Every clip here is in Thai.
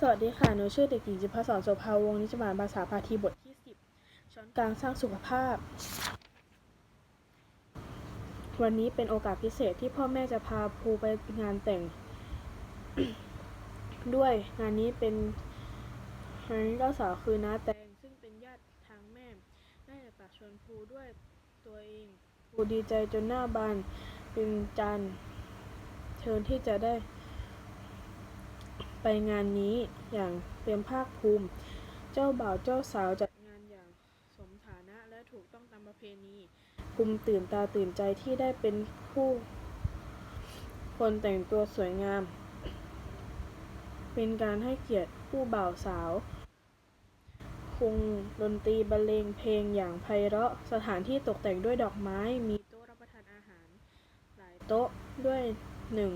สวัสดีค่ะ หนูชื่อเด็กหญิงจิพศรโสภาวงศ์นิจบาลภาษาพาทีบทที่ 10 ช้อนกลางสร้างสุขภาพ วันนี้เป็นโอกาสพิเศษที่พ่อแม่จะพาภูไปงานแต่ง ด้วยงานนี้เป็นงานเจ้าสาวคือน้าแตงซึ่งเป็นญาติทางแม่ได้ปากชวนภูด้วยตัวเองภูดีใจจนหน้าบานเป็นจันทร์เชิญที่จะได้ ไปงานนี้อย่างเต็มภาคภูมิ เจ้าบ่าวเจ้าสาวจัดงานอย่างสมฐานะและถูกต้องตามประเพณีภูมิตื่นตาตื่นใจที่ได้เป็นผู้คนแต่งตัวสวยงาม เป็นการให้เกียรติผู้บ่าวสาวคงดนตรีบรรเลงเพลงอย่างไพเราะ สถานที่ตกแต่งด้วยดอกไม้ มีโต๊ะรับประทานอาหาร หลายโต๊ะด้วยหนึ่ง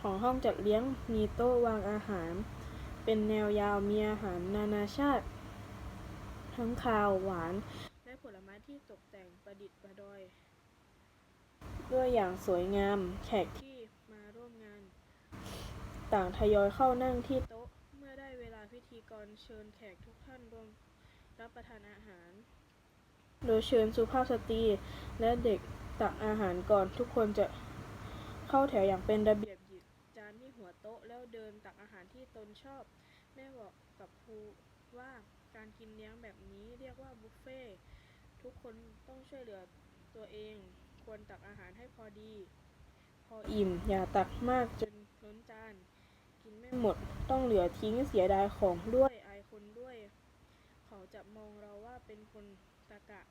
ของห้องจัดเลี้ยงมีโต๊ะวางอาหาร เป็นแนวยาวมีอาหารนานาชาติ ทั้งคาวหวาน และผลไม้ที่ตกแต่งประดิษฐ์ประดอยด้วยอย่างสวยงามแขกที่มาร่วมงาน ต่างทยอยเข้านั่งที่โต๊ะเมื่อได้เวลาพิธีกรเชิญแขกทุกท่านรวมรับประทานอาหาร โดยเชิญสุภาพสตรีและเด็กตักอาหารก่อนทุกคนจะเข้าแถวอย่างเป็นระเบียบ โต๊ะแล้วเดินตักอาหารที่ตนชอบ แม่บอกกับครูว่าการกินเลี้ยงแบบนี้เรียกว่าบุฟเฟ่ทุกคนต้องช่วยเหลือตัวเอง ควรตักอาหารให้พอดี พออิ่ม อย่าตักมากจนล้นจาน กินไม่หมดต้องเหลือทิ้งเสียดายของด้วยอายคนด้วย เขาจะมองเราว่าเป็นคนตะกะ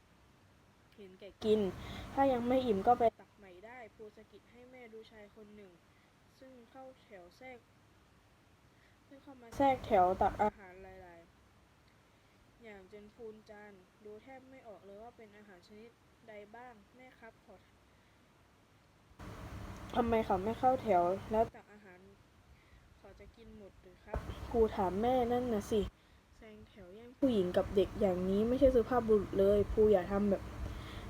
เห็นแก่กิน ถ้ายังไม่อิ่มก็ไปตักใหม่ได้ภูสกิดให้แม่ดูชายคนหนึ่ง ซึ่งเข้าแถวแทรกซึ่งเข้ามาแทรกแถวตักอาหารหลายๆ อย่างจนพูนจานดูแทบไม่ออกเลยว่าเป็นอาหารชนิดใดบ้างแม่ครับขอทำไมเขาไม่เข้าแถวแล้วตักอาหาร เขาจะกินหมดหรือครับครูถามแม่นั่นน่ะสิแซงแถวแย่งผู้หญิงกับเด็กอย่างนี้ไม่ใช่สุภาพบุรุษเลยครูอย่าทำแบบ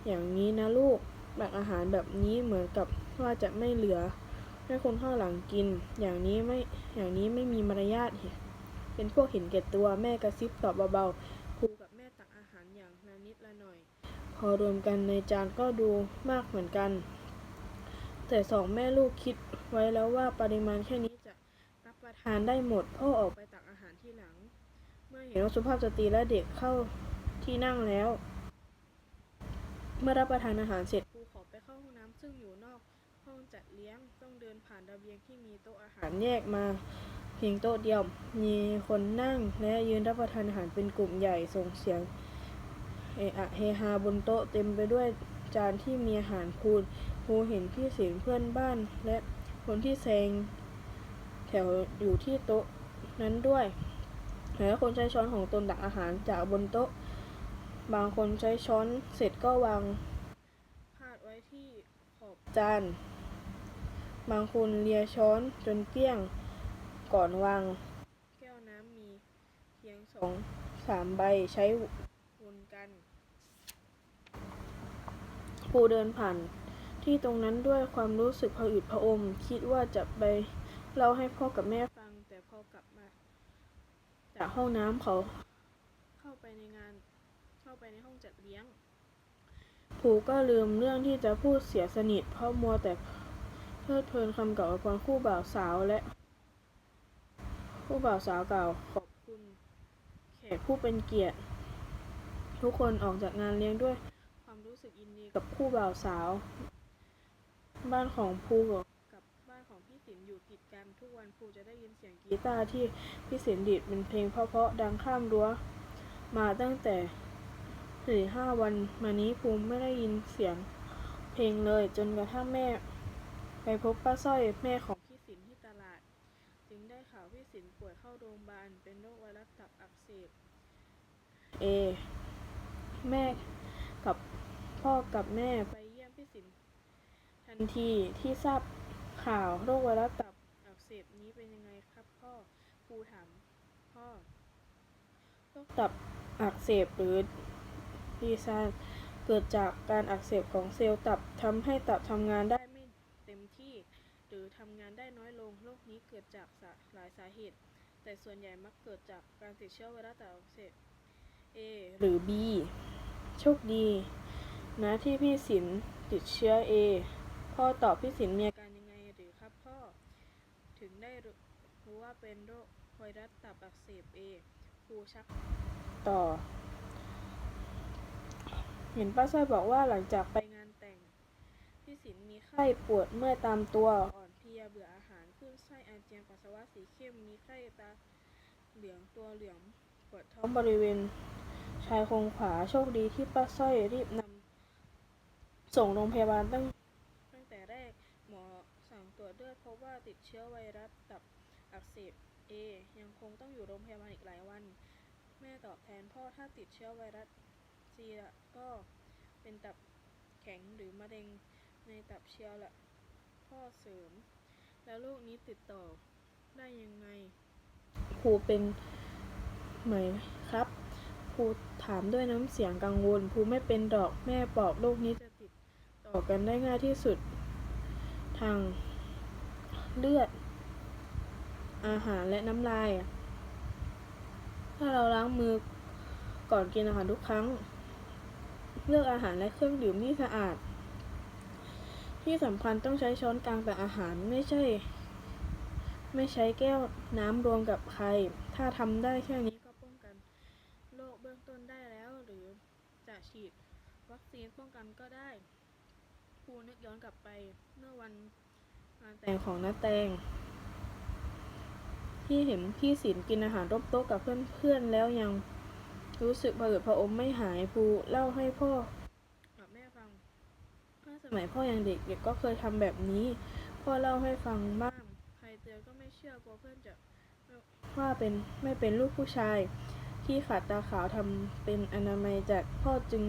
อย่างนี้นะลูกแบ่งอาหารแบบนี้เหมือนกับว่าจะไม่เหลือ ให้คนข้างหลังกิน อย่างนี้ไม่ อย่างนี้ไม่มีมารยาทเหรอเป็นพวกเห็นแก่ตัว แม่กระซิบตอบเบาๆ ครูกับแม่ตักอาหารอย่างละนิดละหน่อย พอรวมกันในจานก็ดูมากเหมือนกัน แต่สองแม่ลูกคิดไว้แล้วว่าปริมาณแค่นี้จะรับประทานได้หมด พ่อออกไปตักอาหารที่หลัง เมื่อเห็นว่าสุภาพสตรีและเด็กเข้าที่นั่งแล้ว เมื่อรับประทานอาหารเสร็จครูขอไปเข้าห้องน้ำซึ่งอยู่นอก ห้องจัดเลี้ยงต้องเดินผ่านระเบียงที่มีโต๊ะอาหารแยกมาเพียงโต๊ะเดียว มีคนนั่งและยืนรับประทานอาหารเป็นกลุ่มใหญ่ส่งเสียงเอะอะเฮฮาบนโต๊ะเต็มไปด้วยจานที่มีอาหารพูนครูเห็นพี่เสียงเพื่อนบ้าน และคนที่แซงแถวอยู่ที่โต๊ะนั้นด้วยและคนใช้ช้อนของตนตักอาหารจากบนโต๊ะ บางคนใช้ช้อนเสร็จก็วางพาดไว้ที่ขอบจาน บางคนเลียช้อนจนเกลี้ยงก่อนวาง แก้วน้ำมีเพียงสองสามใบใช้วนกันปูเดินผ่าน ที่ตรงนั้นด้วยความรู้สึกผะอืดผะอม คิดว่าจะไปเล่าให้พ่อกับแม่ฟัง แต่พอกลับมา จากห้องน้ำเขา เข้าไปในงานเข้าไปในห้องจัดเลี้ยงผูก็ลืมเรื่องที่จะพูดเสียสนิทเพราะมัวแต่เพ พลิดเพลินคำกล่าวอวยพรคู่บ่าวสาวและ คู่บ่าวสาวกล่าวขอบคุณแขกผู้เป็นเกียรติ ทุกคนออกจากงานเลี้ยงด้วยความรู้สึกยินดีกับคู่บ่าวสาว บ้านของภูกับบ้านของพี่สินอยู่ติดกันทุกวันภูจะได้ยินเสียงกีตาร์ที่พี่สินดีดเป็นเพลงเพราะๆดังข้ามรั้วมาตั้งแต่สี่ห้าวันมานี้ภูมิไม่ได้ยินเสียงเพลงเลยจนกระทั่งแม่ พบป้าสร้อยแม่ของพี่สินที่ตลาด จึงได้ข่าวพี่สินป่วยเข้าโรงพยาบาลเป็นโรคไวรัสตับอักเสบเอ แม่กับพ่อกับแม่ไปเยี่ยมพี่สินทันทีที่ทราบข่าวโรคไวรัสตับอักเสบนี้เป็นยังไงครับพ่อครูถามพ่อโรคตับอักเสบหรือดีซานเกิดจากการอักเสบของเซลล์ตับทำให้ตับทำงานได้ไม่เต็มที่หรือทำงานได้ นี้เกิดจากาหลายสาเหตุ แต่ส่วนใหญ่มักเกิดจากการติดเชื้อไวรัสตับอักเสบ A หรือ B โชคดี นะที่พี่สินติดเชื้อ A พ่อตอบพี่สินมีอาการยังไงหรือครับพ่อ ถึงได้รู้รู้ว่าเป็นโรคไวรัสตับอักเสบ A ครูชักต่อ เห็นป้าสร้อยบอกว่าหลังจากไปงานแต่ง พี่สินมีไข้ปวดเมื่อยตามตัวอ่อนเพลียเบื่อ จียนปัสสาวะสีเข้มมีไข้ตาเหลืองตัวเหลืองปวดท้องบริเวณชายโครงขวาโชคดีที่ป้าสร้อยรีบนำส่งโรงพยาบาลตั้งตั้งแต่แรกหมอสั่งตรวจเลือดพบว่าติดเชื้อไวรัสตับอักเสบ A ยังคงต้องอยู่โรงพยาบาลอีกหลายวัน แม่ตอบแทนพ่อถ้าติดเชื้อไวรัส C ละก็เป็นตับแข็งหรือมะเร็งในตับเชียวละพ่อเสริม แล้วโรคนี้ติดต่อได้ยังไง ครูเป็นไหมครับ ครูถามด้วยน้ำเสียงกังวล ครูไม่เป็นดอกแม่บอกโรคนี้จะติดต่อกันได้ง่ายที่สุด ทางเลือด อาหารและน้ำลาย ถ้าเราล้างมือก่อนกินอาหารทุกครั้ง เลือกอาหารและเครื่องดื่มที่สะอาด ที่สำคัญต้องใช้ช้อนกลางแต่อาหารไม่ใช่ ไม่ใช้แก้วน้ำรวมกับใคร ถ้าทำได้แค่นี้ก็ป้องกันโรคเบื้องต้นได้แล้ว หรือจะฉีดวัคซีนป้องกันก็ได้ครูนึกย้อนกลับไปเมื่อวันงานแต่งของน้าแตง ที่เห็นพี่ศิลกินอาหารร่วมโต๊ะกับเพื่อนๆแล้วยังรู้สึกผะอืดผะอมไม่หายภูเล่าให้พ่อ สมัยพ่อยังเด็กเด็กก็เคยทำแบบนี้ พ่อเล่าให้ฟังบ้าง ใครเตือนก็ไม่เชื่อกลัวเพื่อนจะว่าเป็นไม่เป็นลูกผู้ชาย ที่ขาดตาขาวทำเป็นอนามัยจากพ่อจึง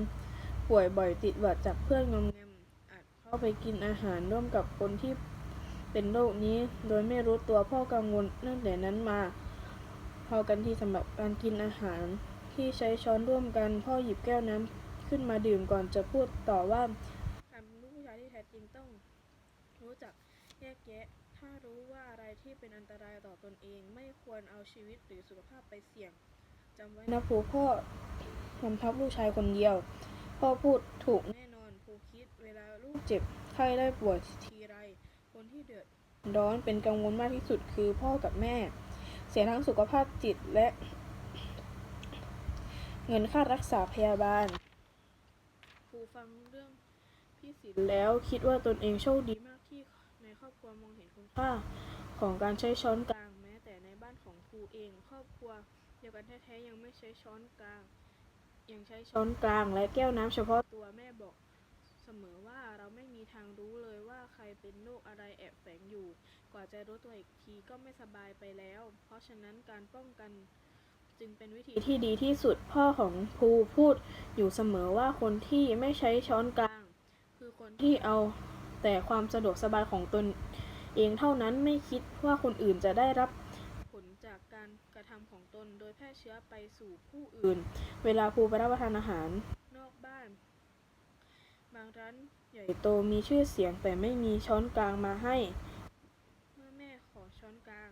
ป่วยบ่อยติดหวัดจากเพื่อนงอมแงมอาจเข้าไปกินอาหารร่วมกับคนที่เป็นโรคนี้ โดยไม่รู้ตัวพ่อกังวลตั้งแต่นั้นมา พอกันที่สำหรับการกินอาหารที่ใช้ช้อนร่วมกัน พ่อหยิบแก้วน้ำขึ้นมาดื่มก่อนจะพูดต่อว่าการเป็นลูกผู้ชายที่แท้จริงต้อง รู้จัก แยกแยะ ถ้ารู้ว่าอะไรที่เป็นอันตรายต่อตนเอง ไม่ควรเอาชีวิตหรือสุขภาพไปเสี่ยงจำไว้นะภูพ่อกำทับลูกชายคนเดียว พ่อพูดถูกแน่นอนภูคิดเวลาลูกเจ็บไข้ได้ป่วยทีไร คนที่เดือดร้อนเป็นกังวลมากที่สุดคือพ่อกับแม่ เสียทั้งสุขภาพจิตและ เงินค่ารักษาพยาบาลครูฟังเรื่องพี่ศิลป์แล้วคิดว่าตนเองโชคดีมาก วมองเห็นคุณค่าของการใช้ช้อนกลาง แม้แต่ในบ้านของครูเอง ครอบครัวเดียวกันแท้ๆยังไม่ใช้ช้อนกลาง ยังใช้ช้อนกลาง และแก้วน้ำเฉพาะตัวแม่บอกเสมอว่าเราไม่มีทางรู้เลยว่าใครเป็นโรคอะไรแอบแฝงอยู่ กว่าจะรู้ตัวอีกทีก็ไม่สบายไปแล้ว เพราะฉะนั้นการป้องกันจึงเป็นวิธีที่ดีที่สุดพ่อของภูพูดอยู่เสมอว่าคนที่ไม่ใช้ช้อนกลาง คือคนที่เอาแต่ความสะดวกสบายของตน เองเท่านั้นไม่คิดว่าคนอื่นจะได้รับผลจากการกระทำของตนโดยแพร่เชื้อไปสู่ผู้อื่น เวลาภูไปรับประทานอาหารนอกบ้าน บางร้านใหญ่โตมีชื่อเสียงแต่ไม่มีช้อนกลางมาให้ เมื่อแม่ขอช้อนกลาง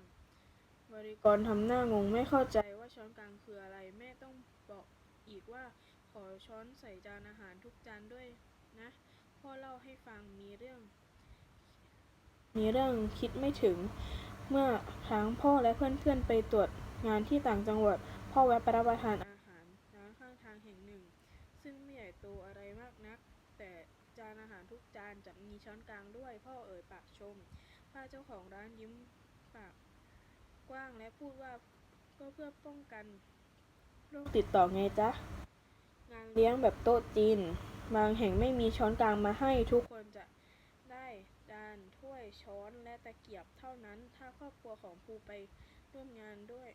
บริกรทำหน้างงไม่เข้าใจว่าช้อนกลางคืออะไร แม่ต้องบอกอีกว่าขอช้อนใส่จานอาหารทุกจานด้วยนะ พ่อเล่าให้ฟังมีเรื่อง มีเรื่องคิดไม่ถึง เมื่อครั้งพ่อและเพื่อนๆไปตรวจงานที่ต่างจังหวัด พ่อแวะไปรับประทานอาหารร้านข้างทางแห่งหนึ่ง ซึ่งไม่ใหญ่โตอะไรมากนัก แต่จานอาหารทุกจานจะมีช้อนกลางด้วย พ่อเอ่ยปากชม ป้าเจ้าของร้านยิ้มปากกว้างและพูดว่าก็เพื่อป้องกันโรคติดต่อไงจ๊ะ งานเลี้ยงแบบโต๊ะจีน บางแห่งไม่มีช้อนกลางมาให้ทุกคนจะได้จานถ้วย ช้อนและตะเกียบเท่านั้น ถ้าครอบครัวของภูไปร่วมงานด้วย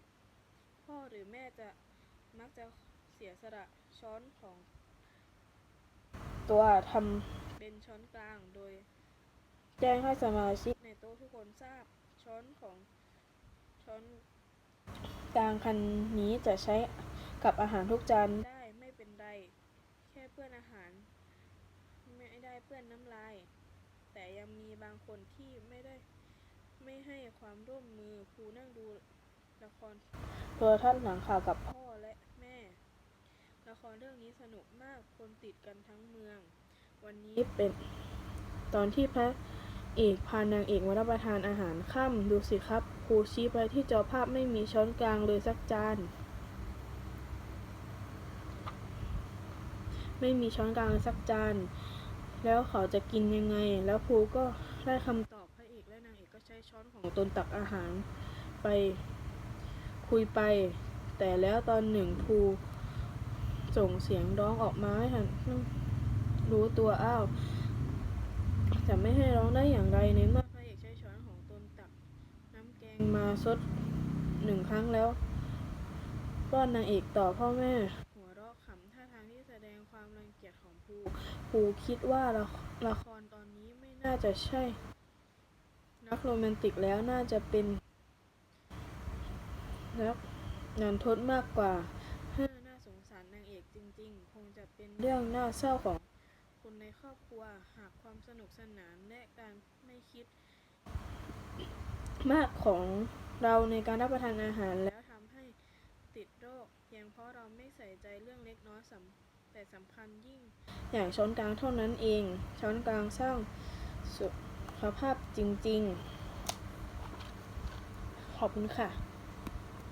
พ่อหรือแม่จะมักจะเสียสละช้อนของ ตัวทำเป็นช้อนกลางโดย แจ้งให้สมาชิกในโต๊ะทุกคนทราบช้อนของช้อนกลางคันนี้จะใช้กับอาหารทุกจานได้ไม่เป็นไรแค่เปื้อนอาหาร ไม่ได้เปื้อนน้ำลาย แต่ยังมีบางคนที่ไม่ได้ไม่ให้ความร่วมมือครูนั่งดูละครโทรทัศน์หลังข่าวกับพ่อและแม่ ละครเรื่องนี้สนุกมากคนติดกันทั้งเมือง วันนี้เป็นตอนที่พระเอกพานางเอกมารับประทานอาหารค่ำดูสิครับครูชี้ไปที่จอภาพไม่มีช้อนกลางเลยสักจาน ไม่มีช้อนกลางเลยสักจาน แล้วเขาจะกินยังไง แล้วครูก็ได้คำตอบพระเอกและนางเอกก็ใช้ช้อนของตนตักอาหารไปคุยไป แต่แล้วตอนหนึ่งครูส่งเสียงร้องออกมาให้ทันรู้ตัวอ้าวจะไม่ให้ร้องได้อย่างไรในเมื่อพระเอกใช้ช้อนของตนตักน้ำแกงมาซดหนึ่งครั้งแล้วป้อนนางเอกต่อพ่อแม่ กูกูคิดว่าละละครตอนนี้ไม่น่าจะใช่ นักโรแมนติกแล้วน่าจะเป็นนักนันทดมากกว่าฮ่าน่าสงสารนางเอกจริง ๆ คงจะเป็นเรื่องน่าเศร้าของคนในครอบครัวหากความสนุกสนานและการไม่คิด มากของเราในการรับประทานอาหารแล้วทำให้ติดโรคเพียงเพราะเราไม่ใส่ใจเรื่องเล็กน้อยสำ แต่สำคัญยิ่งอย่างช้อนกลางเท่านั้นเอง ช้อนกลางสร้างสุขภาพจริง ๆ ขอบคุณค่ะ